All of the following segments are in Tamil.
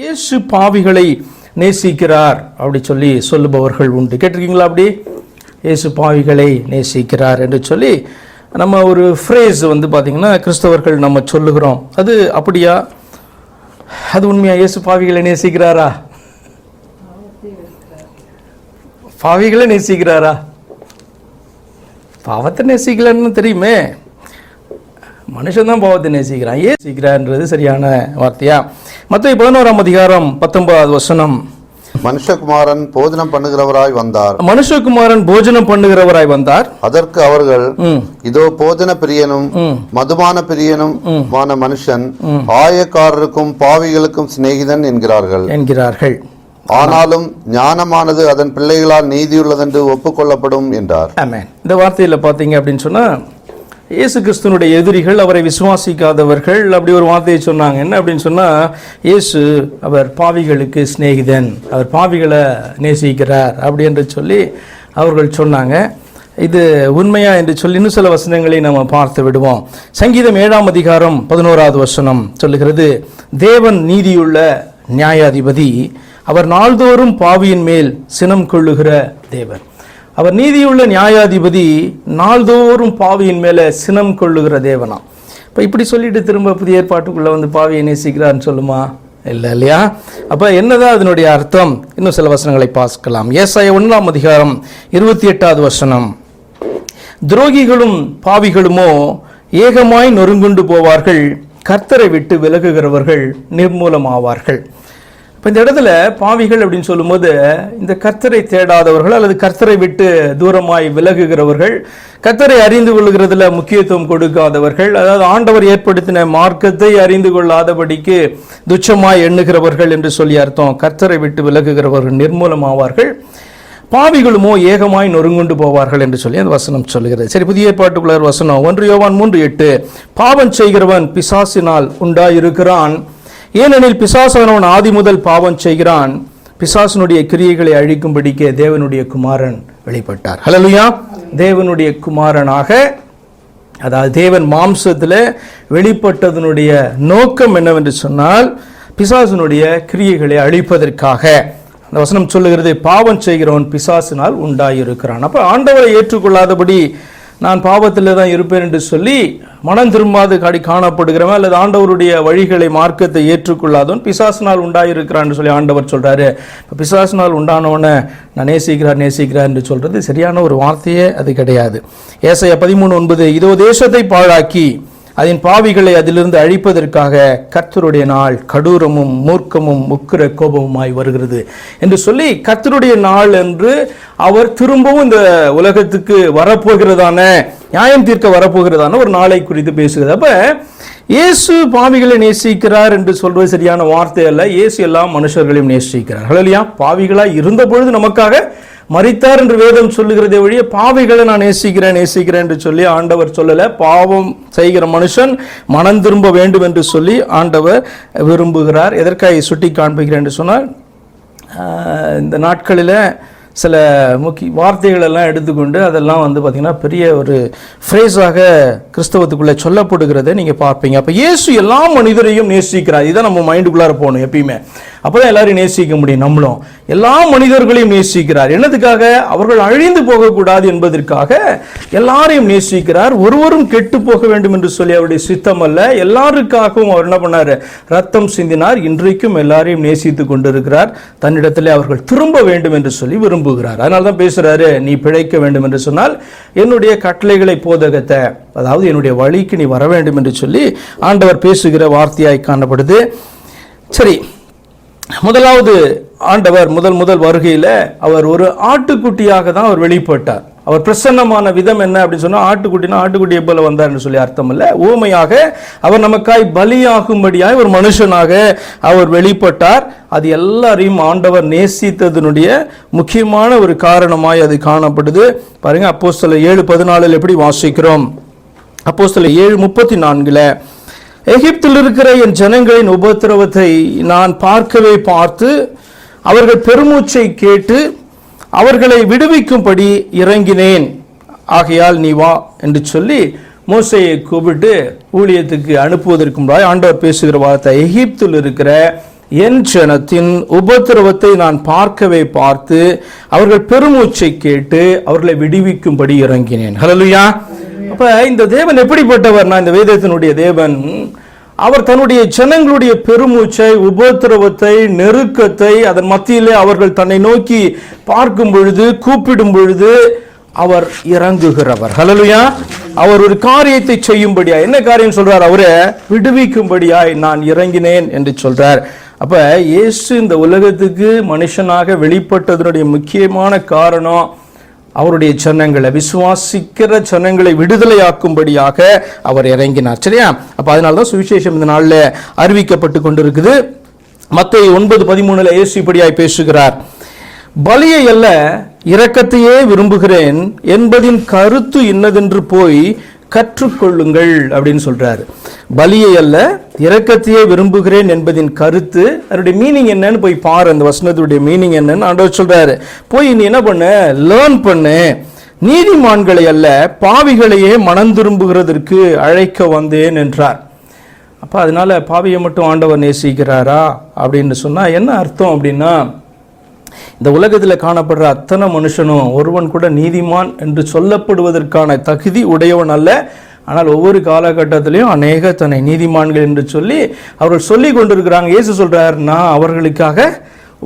இயேசு பாவிகளை நேசிக்கிறார் அப்படி சொல்லி சொல்லுபவர்கள் உண்டு. கேட்டிருக்கீங்களா அப்படி? இயேசு பாவிகளை நேசிக்கிறார் என்று சொல்லி நம்ம ஒரு ஃப்ரேஸ் வந்து பார்த்திங்கன்னா கிறிஸ்தவர்கள் நம்ம சொல்லுகிறோம். அது அப்படியா? அது உண்மையா? இயேசு பாவிகளை நேசிக்கிறாரா? பாவிகளை நேசிக்கிறாரா? பாவத்தை நேசிக்கலன்னு தெரியுமே. மனுஷன் தான் பாவத்தை நேசிக்கிறான். ஏன் நேசிக்கிறான்றது சரியான வார்த்தையா? மற்ற பதினோராம் அதிகாரம் பத்தொன்பதாவது வசனம். மனுஷகுமாரன் போஜனம் பண்ணுகிறவராய் வந்தார். மனுஷகுமாரன் போஜனம் பண்ணுகிறவராய் வந்தார். அதற்கு அவர்கள் இதோ போஜன பிரியனும் ம். மதுபான பிரியனும் மான மனுஷன் ஆயக்காரருக்கும் பாவிகளுக்கும் சிநேகிதன் என்கிறார்கள். என்கிறார்கள். ஆனாலும் ஞானமானது அதன் பிள்ளைகளால் நீதியுள்ளதென்று ஒப்புக்கொள்ளப்படும் என்றார். இந்த வார்த்தையில் பார்த்தீங்க அப்படின்னு சொன்னால் இயேசு கிறிஸ்துனுடைய எதிரிகள் அவரை விசுவாசிக்காதவர்கள் அப்படி ஒரு வார்த்தையை சொன்னாங்க. என்ன அப்படின்னு சொன்னால் இயேசு அவர் பாவிகளுக்கு சிநேகிதன் அவர் பாவிகளை நேசிக்கிறார் அப்படி என்று சொல்லி அவர்கள் சொன்னாங்க. இது உண்மையா என்று சொல்லி இன்னும் சில வசனங்களை நம்ம பார்த்து விடுவோம். சங்கீதம் ஏழாம் அதிகாரம் பதினோராவது வசனம் சொல்லுகிறது தேவன் நீதியுள்ள நியாயாதிபதி அவர் நாள்தோறும் பாவியின் மேல் சினம் கொள்ளுகிற தேவன். அவர் நீதியுள்ள நியாயாதிபதி நாள்தோறும் பாவியின் மேலே சினம் கொள்ளுகிற தேவனாம் இப்போ இப்படி சொல்லிட்டு திரும்ப புதிய ஏற்பாட்டுக்குள்ளே வந்து பாவியை நேசிக்கிறான்னு சொல்லுமா? இல்லை இல்லையா? அப்போ என்னதான் அதனுடைய அர்த்தம்? இன்னும் சில வசனங்களை பார்க்கலாம். ஏசாய ஒன்றாம் அதிகாரம் இருபத்தி எட்டாவது வசனம். துரோகிகளும் பாவிகளுமோ ஏகமாய் நொறுங்குண்டு போவார்கள் கர்த்தரை விட்டு விலகுகிறவர்கள் நிர்மூலமாவார்கள். இப்போ இந்த இடத்துல பாவிகள் அப்படின்னு சொல்லும்போது இந்த கர்த்தரை தேடாதவர்கள் அல்லது கர்த்தரை விட்டு தூரமாய் விலகுகிறவர்கள் கர்த்தரை அறிந்து கொள்கிறதுல முக்கியத்துவம் கொடுக்காதவர்கள் அதாவது ஆண்டவர் ஏற்படுத்தின மார்க்கத்தை அறிந்து கொள்ளாதபடிக்கு துச்சமாய் எண்ணுகிறவர்கள் என்று சொல்லி அர்த்தம். கர்த்தரை விட்டு விலகுகிறவர்கள் நிர்மூலமாவார்கள். பாவிகளுமோ ஏகமாய் நொறுங்குண்டு போவார்கள் என்று சொல்லி அந்த வசனம் சொல்கிறது சரி புதிய ஏற்பாட்டுக்குள்ள வசனம். ஒன்று யோவான் மூன்று எட்டு பாவம் செய்கிறவன் பிசாசினால் உண்டாயிருக்கிறான். ஏனெனில் பிசாசானவன் ஆதி முதல் பாவம் செய்கிறான். பிசாசனுடைய கிரியைகளை அழிக்கும்படிக்கே தேவனுடைய குமாரன் வெளிப்பட்டார். ஹலலுயா தேவனுடைய குமாரனாக அதாவது தேவன் மாம்சத்தில் வெளிப்பட்டதனுடைய நோக்கம் என்னவென்று சொன்னால் பிசாசனுடைய கிரியைகளை அழிப்பதற்காக. அந்த வசனம் சொல்லுகிறது பாவம் செய்கிறவன் பிசாசினால் உண்டாயிருக்கிறான். அப்போ ஆண்டவரை ஏற்றுக்கொள்ளாதபடி நான் பாவத்தில் தான் இருப்பேன் என்று சொல்லி மனம் திரும்பாது காடி காணப்படுகிறவன் அல்லது ஆண்டவருடைய வழிகளை மார்க்கத்தை ஏற்றுக்கொள்ளாதவன் பிசாசினால் உண்டாயிருக்கிறான்னு சொல்லி ஆண்டவர் சொல்கிறாரு இப்போ பிசாசினால் உண்டானவனை நான் நேசிக்கிறார் நேசிக்கிறார் என்று சொல்கிறது சரியான ஒரு வார்த்தையே அது கிடையாது. ஏசைய பதிமூணு ஒன்பது இதோ தேசத்தை பாழாக்கி அதன் பாவிகளை அதிலிருந்து அழிப்பதற்காக கர்த்தருடைய நாள் கடூரமும் மூர்க்கமும் முக்கிர கோபமுமாய் வருகிறது என்று சொல்லி கர்த்தருடைய நாள் என்று அவர் திரும்பவும் இந்த உலகத்துக்கு வரப்போகிறதான நியாயம் தீர்க்க வரப்போகிறதான ஒரு நாளை குறித்து பேசுகிறது. அப்ப இயேசு பாவிகளை நேசிக்கிறார் என்று சொல்வது சரியான வார்த்தை அல்ல. இயேசு எல்லா மனுஷர்களையும் நேசிக்கிறார். இல்லையா பாவிகளாய் இருந்த பொழுது நமக்காக மறித்தார் என்று வேதம் சொல்லுகிறதே வழிய பாவைகளை நான் நேசிக்கிறேன் நேசிக்கிறேன் என்று சொல்லி ஆண்டவர் சொல்லலை. பாவம் செய்கிற மனுஷன் மனம் திரும்ப வேண்டும் என்று சொல்லி ஆண்டவர் விரும்புகிறார். எதற்காக சுட்டி காண்பிக்கிறேன் என்று சொன்னால் இந்த நாட்களில் சில முக்கிய வார்த்தைகள் எல்லாம் எடுத்துக்கொண்டு அதெல்லாம் வந்து பார்த்திங்கன்னா பெரிய ஒரு ஃப்ரேஸாக கிறிஸ்தவத்துக்குள்ளே சொல்லப்படுகிறதை நீங்கள் பார்ப்பீங்க. அப்போ இயேசு எல்லா மனிதரையும் நேசிக்கிறார். இதுதான் நம்ம மைண்டுக்குள்ளார போகணும் எப்பயுமே. அப்போ தான் எல்லாரையும் நேசிக்க முடியும் நம்மளும். எல்லா மனிதர்களையும் நேசிக்கிறார். என்னதுக்காக? அவர்கள் அழிந்து போகக்கூடாது என்பதற்காக எல்லாரையும் நேசிக்கிறார். ஒருவரும் கெட்டு போக வேண்டும் என்று சொல்லி அவருடைய சித்தம் அல்ல எல்லாருக்காகவும் அவர் என்ன பண்ணார்? ரத்தம் சிந்தினார். இன்றைக்கும் எல்லாரையும் நேசித்து கொண்டிருக்கிறார். தன்னிடத்தில் அவர்கள் திரும்ப வேண்டும் என்று சொல்லி விரும்புகிறார். அதனால தான் பேசுகிறாரு நீ பிழைக்க வேண்டும் என்று சொன்னால் என்னுடைய கட்டளைகளை போதகத்தை. அதாவது என்னுடைய வழிக்கு நீ வர வேண்டும் என்று சொல்லி ஆண்டவர் பேசுகிற வார்த்தையாய் காணப்படுது. சரி முதலாவது ஆண்டவர் முதல் முதல் வருகையில் அவர் ஒரு ஆட்டுக்குட்டியாக தான் அவர் வெளிப்பட்டார். அவர் பிரசன்னமான விதம் என்ன அப்படின்னு சொன்னால் ஆட்டுக்குட்டினா ஆட்டுக்குட்டியை போல வந்தார்னு சொல்லி அர்த்தம் இல்லை. ஊமையாக அவர் நமக்காய் பலியாகும்படியாய் ஒரு மனுஷனாக அவர் வெளிப்பட்டார். அது எல்லாரையும் ஆண்டவர் நேசித்ததனுடைய முக்கியமான ஒரு காரணமாய் அது காணப்படுது. பாருங்க அப்போ ஏழு பதினாலில் எப்படி வாசிக்கிறோம்? அப்போ ஏழு முப்பத்தி நான்கில் எகிப்தில் இருக்கிற என் ஜனங்களின் உபத்திரவத்தை நான் பார்க்கவே பார்த்து அவர்கள் பெருமூச்சை கேட்டு அவர்களை விடுவிக்கும்படி இறங்கினேன். ஆகையால் நீ வா என்று சொல்லி மோசையை கூப்பிட்டு ஊழியத்துக்கு அனுப்புவதற்கு முன்னாடி ஆண்டவர் பேசுகிற வார்த்தை எகிப்தில் இருக்கிற என் ஜனத்தின் உபத்திரவத்தை நான் பார்க்கவே பார்த்து அவர்கள் பெருமூச்சை கேட்டு அவர்களை விடுவிக்கும்படி இறங்கினேன். ஹalleluya அப்போ இந்த தேவன் எப்படிப்பட்டவர்னா இந்த வேதத்தினுடைய தேவன். அவர் தன்னுடைய ஜனங்களுடைய பெருமூச்சை உபத்திரவத்தை நெருக்கத்தை அதன் மத்தியிலே அவர்கள் தன்னை நோக்கி பார்க்கும் பொழுது கூப்பிடும் பொழுது அவர் இறங்குகிறவர். ஹலலுயா அவர் ஒரு காரியத்தை செய்யும்படியா? என்ன காரியம் சொல்றார் அவரை? விடுவிக்கும்படியாய் நான் இறங்கினேன் என்று சொல்றார். அப்ப இயேசு இந்த உலகத்துக்கு மனுஷனாக வெளிப்பட்டதனுடைய முக்கியமான காரணம் அவருடைய ஜனங்களை விசுவாசிக்கிற ஜனங்களை விடுதலையாக்கும்படியாக அவர் இறங்கினார். சரியா? அப்போ அதனால தான் சுவிசேஷம் இந்த நாளில் அறிவிக்கப்பட்டு கொண்டிருக்குது. மத்திய ஒன்பது பதிமூணுல இயேசு இப்படியாய் பேசுகிறார். பலியை அல்ல இரக்கத்தையே விரும்புகிறேன். என்பதின் கருத்து இன்னதென்று போய் கற்றுக்கொள்ளுங்கள் அப்படின்னு சொல்கிறாரு பலியை அல்ல இரக்கத்தையே விரும்புகிறேன் என்பதின் கருத்து அதனுடைய மீனிங் என்னன்னு போய் பாரு அந்த வசனத்துடைய மீனிங் என்னன்னு ஆண்டவர் சொல்கிறாரு போய் நீ என்ன பண்ணு? லேர்ன் பண்ணு. நீதிமான்களை அல்ல பாவிகளையே மனம் திரும்புகிறதற்கு அழைக்க வந்தேன் என்றார். அப்போ அதனால பாவியை மட்டும் ஆண்டவர் நேசிக்கிறாரா அப்படின்னு சொன்னால் என்ன அர்த்தம் அப்படின்னா இந்த உலகத்தில் காணப்படுற அத்தனை மனுஷனும் ஒருவன் கூட நீதிமான் என்று சொல்லப்படுவதற்கான தகுதி உடையவன் அல்ல. ஆனால் ஒவ்வொரு காலகட்டத்திலையும் அநேக தன்னை நீதிமான்கள் என்று சொல்லி அவர்கள் சொல்லி கொண்டிருக்கிறாங்க. இயேசு சொல்றார் நான் அவர்களுக்காக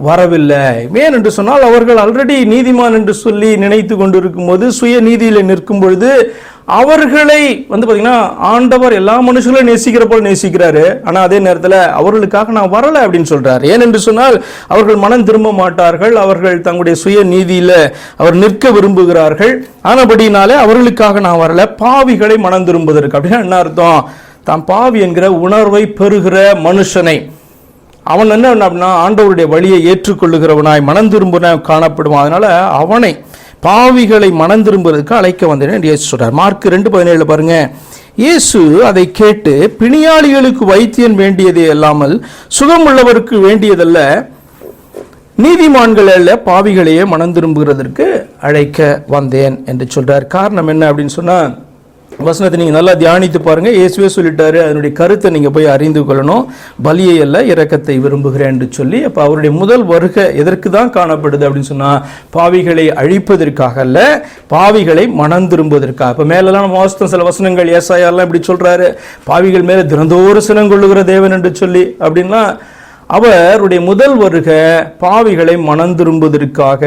வரவில்லை. ஏன் என்று சொன்னால் அவர்கள் ஆல்ரெடி நீதிமான் என்று சொல்லி நினைத்து கொண்டிருக்கும் போது சுய நீதியில் நிற்கும் பொழுது அவர்களை வந்து பார்த்தீங்கன்னா ஆண்டவர் எல்லா மனுஷங்களும் நேசிக்கிற போல் நேசிக்கிறாரு. ஆனால் அதே நேரத்தில் அவர்களுக்காக நான் வரலை அப்படின்னு சொல்கிறார் ஏன் என்று சொன்னால் அவர்கள் மனம் திரும்ப மாட்டார்கள். அவர்கள் தங்களுடைய சுய நீதியில் அவர் நிற்க விரும்புகிறார்கள். ஆனபடினாலே அவர்களுக்காக நான் வரல. பாவிகளை மனம் திரும்புவதற்கு. அப்படின்னா என்ன அர்த்தம்? தான் பாவி என்கிற உணர்வை பெறுகிற மனுஷனை. அவன் என்ன அப்படின்னா ஆண்டவருடைய வழியை ஏற்றுக்கொள்ளுகிறவனாய் மனம் திரும்புவனாய் காணப்படுவான். அதனால் அவனை பாவிகளை மனம் திரும்புவதற்கு அழைக்க வந்தேன் என்று இயேசு சொல்கிறார் மார்க் ரெண்டு பதினேழு பாருங்க. இயேசு அதை கேட்டு பிணியாளிகளுக்கு வைத்தியன் வேண்டியதே அல்லாமல் சுகமுள்ளவருக்கு வேண்டியதல்ல நீதிமான்கள் அல்ல பாவிகளையே மனம் திரும்புகிறதற்கு அழைக்க வந்தேன் என்று சொல்கிறார் காரணம் என்ன அப்படின்னு சொன்னால் வசனத்தை நீங்கள் நல்லா தியானித்து பாருங்கள் இயேசுவே சொல்லிட்டாரு அதனுடைய கருத்தை நீங்கள் போய் அறிந்து கொள்ளணும். பலியை அல்ல இறக்கத்தை விரும்புகிறேன் சொல்லி அப்போ அவருடைய முதல் வருகை எதற்கு தான் காணப்படுது அப்படின்னு சொன்னால் பாவிகளை அழிப்பதற்காக அல்ல பாவிகளை மனம் திரும்புவதற்காக. இப்போ மேலெல்லாம் நம்ம வாசித்தோம் சில வசனங்கள் ஏசாயெல்லாம் இப்படி சொல்கிறாரு பாவிகள் மேலே தினந்தோறு சினம் கொள்ளுகிற தேவன் என்று சொல்லி அப்படின்னா அவருடைய முதல் வருகை பாவிகளை மனந்திரும்புவதற்காக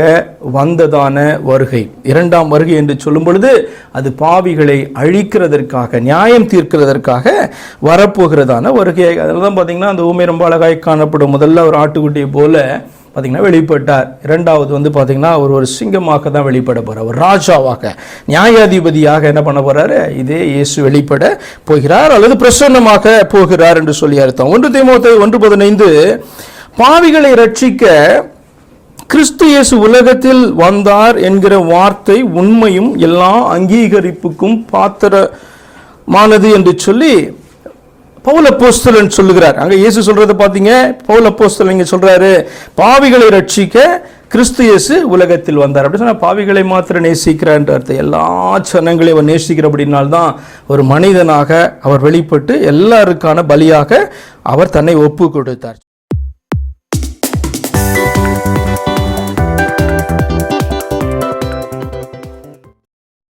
வந்ததான வருகை. இரண்டாம் வருகை என்று சொல்லும் பொழுது அது பாவிகளை அழிக்கிறதற்காக நியாயம் தீர்க்கிறதற்காக வரப்போகிறதான வருகை. அதில் தான் பார்த்தீங்கன்னா அந்த ஊமை ரொம்ப அழகாய் காணப்படும். முதல்ல ஒரு ஆட்டுக்குட்டியை போல பார்த்தீங்கன்னா வெளிப்பட்டார். இரண்டாவது வந்து பார்த்தீங்கன்னா அவர் ஒரு சிங்கமாக தான் வெளிப்பட போகிறார் ஒரு ராஜாவாக நியாயாதிபதியாக என்ன பண்ண போகிறாரு இதே இயேசு வெளிப்பட போகிறார் அல்லது பிரசன்னமாக போகிறார் என்று சொல்லி அர்த்தம். ஒன்று தீமோத்தை ஒன்று பதினைந்து பாவிகளை ரட்சிக்க கிறிஸ்து இயேசு உலகத்தில் வந்தார் என்கிற வார்த்தை உண்மையும் எல்லா அங்கீகரிப்புக்கும் பாத்திரமானது என்று சொல்லி பவுல போஸ்தலன் சொல்லுகிறார். அங்க இயேசு சொல்றதை பார்த்தீங்க பவுல அப்போஸ்தலன் இங்க சொல்றாரு பாவிகளை ரட்சிக்க கிறிஸ்து இயேசு உலகத்தில் வந்தார். அப்படி சொன்னா பாவிகளை மாத்திரம் நேசிக்கிறான்ற அர்த்தம். எல்லா சனங்களையும் அவர் நேசிக்கிறபடினால்தான் ஒரு மனிதனாக அவர் வெளிப்பட்டு எல்லாருக்கான பலியாக அவர் தன்னை ஒப்பு கொடுத்தார்